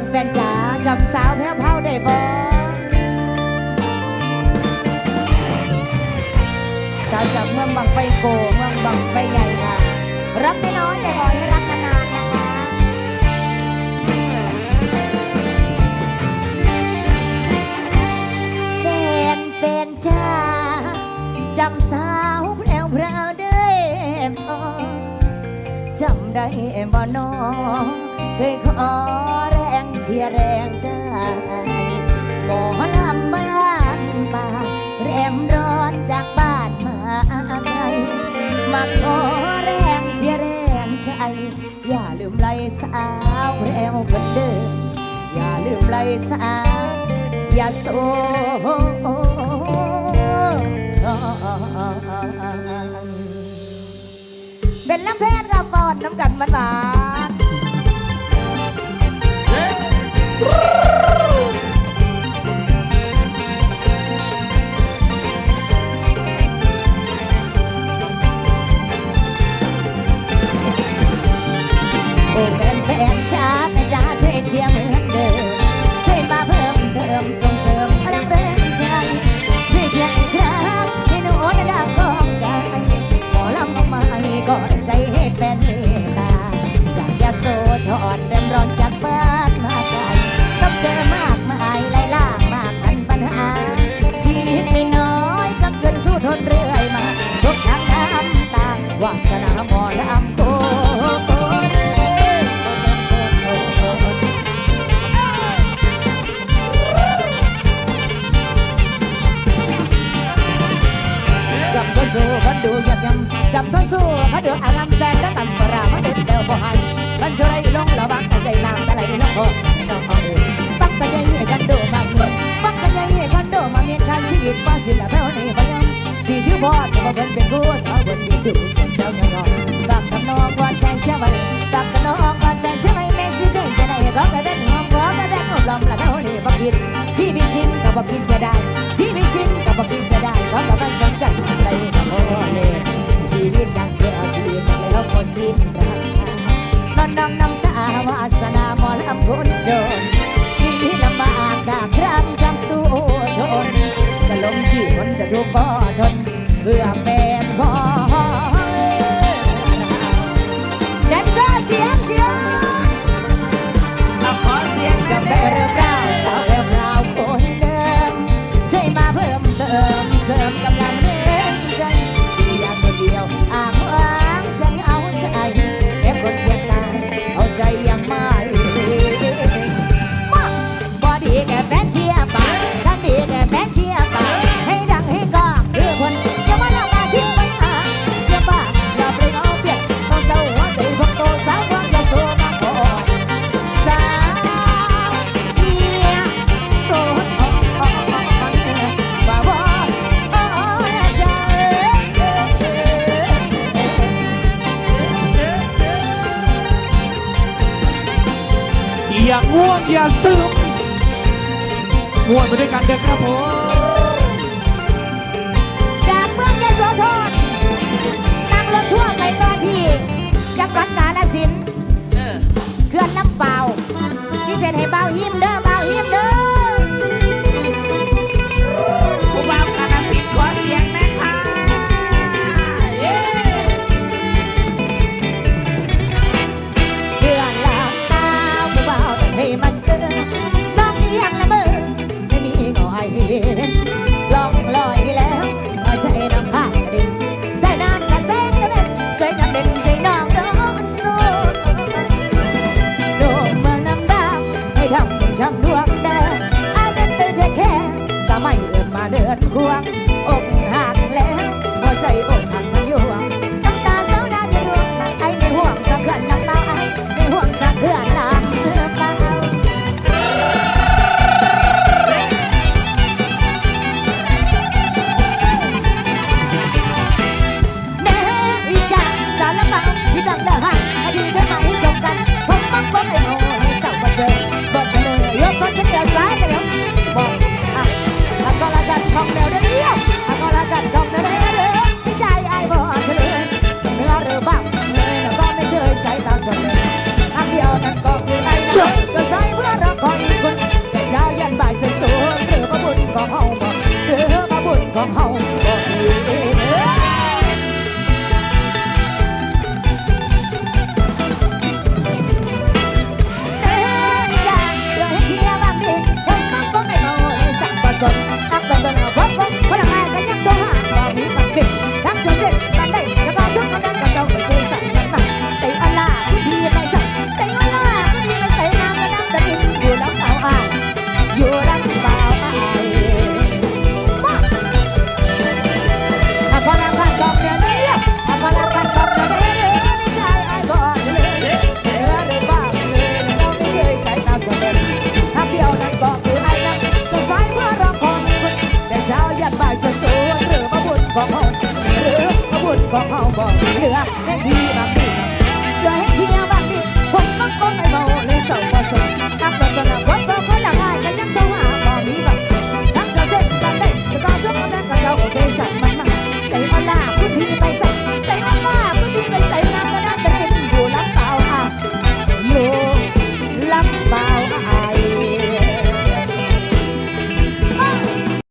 นแฟนจ๋าจำสาวแพ้วเผาได้บ่สาวจากเมืองบางไฟโกเมืองบางไฟใหญ่ค่ะ รักไม่น้อยแต่ขอให้รักนานๆนะคะเป็นเป็นจ้าจำสาวแพรวพราวได้บ่จำได้บ่น้อง เคยขอแรงเชียร์แรงใจหมอลำบ้านป่าแรมร้อนจากบ้านมาไกลมาขอแรงเชียร์แรงใจ อย่าลืมไล่สาวแพรวคนเดิมอย่าลืมไล่สาวอย่าโซเป็นลำเพนกับปอดน้ำกันมันหวาน สู้พันดูยับยำจับตัวสู้พันดูอารามแสนและตันปรามาเด็ดเดียวบ่หันมันจะไรลงระวังใจน้ำแต่ไรลงคอน้องเอาเองปักกันยัยกันโดมาเมียปักกันยัยกันโดมาเมียการชีวิตป้าสิละแพ้วนี่บ่ยอมสิที่พอดมาเพิ่นเป็นกูถ้าเพิ่นยืนดูเสียงเจ้าเงาตักกันน้องวันใจเชื่อไหมตักกันน้องวันใจเชื่อไหมแม่สิเดินจะได้ก็กระเด็นหอมก็กระเด็นหอมลำละแพ้วนี่บ่คิดชีวิตสิ้นก็บ่คิดเสียดายชีวิตสิ้นก็บ่คิดเสีำ อย่าซึมมวงไปด้วยกันเด็กครับผมจากเมืองยะโสธรนั่งรถทั่วร์ไปต่อที่จังหวัดกาฬสินธุ์เขื่อนลำเปล่าที่เช่นให้เบายิ้มเด้อ ดควงอกหักแล้วหัวใจอกหักทั้งยวงน้ำตาสาวนาในดวงไอ้ไม่ห่วงสักเขื่อนน้ำตาไอ้ไม่ห่วงสักเขื่อนน้ำเพื่อเปล่าแม่อีจันสารบังพี่ดังเด้อฮะอดีตได้ไหมส่งกันผมมักว่าไอ้โง่ให้เศร้ามาเจอบนทะเลยยกคนเป็นเดียวสายกันแล้ว ท่องแล้วเดียล้วองแล้วกันท่องแล้ว ล่ะพี่ไปใส่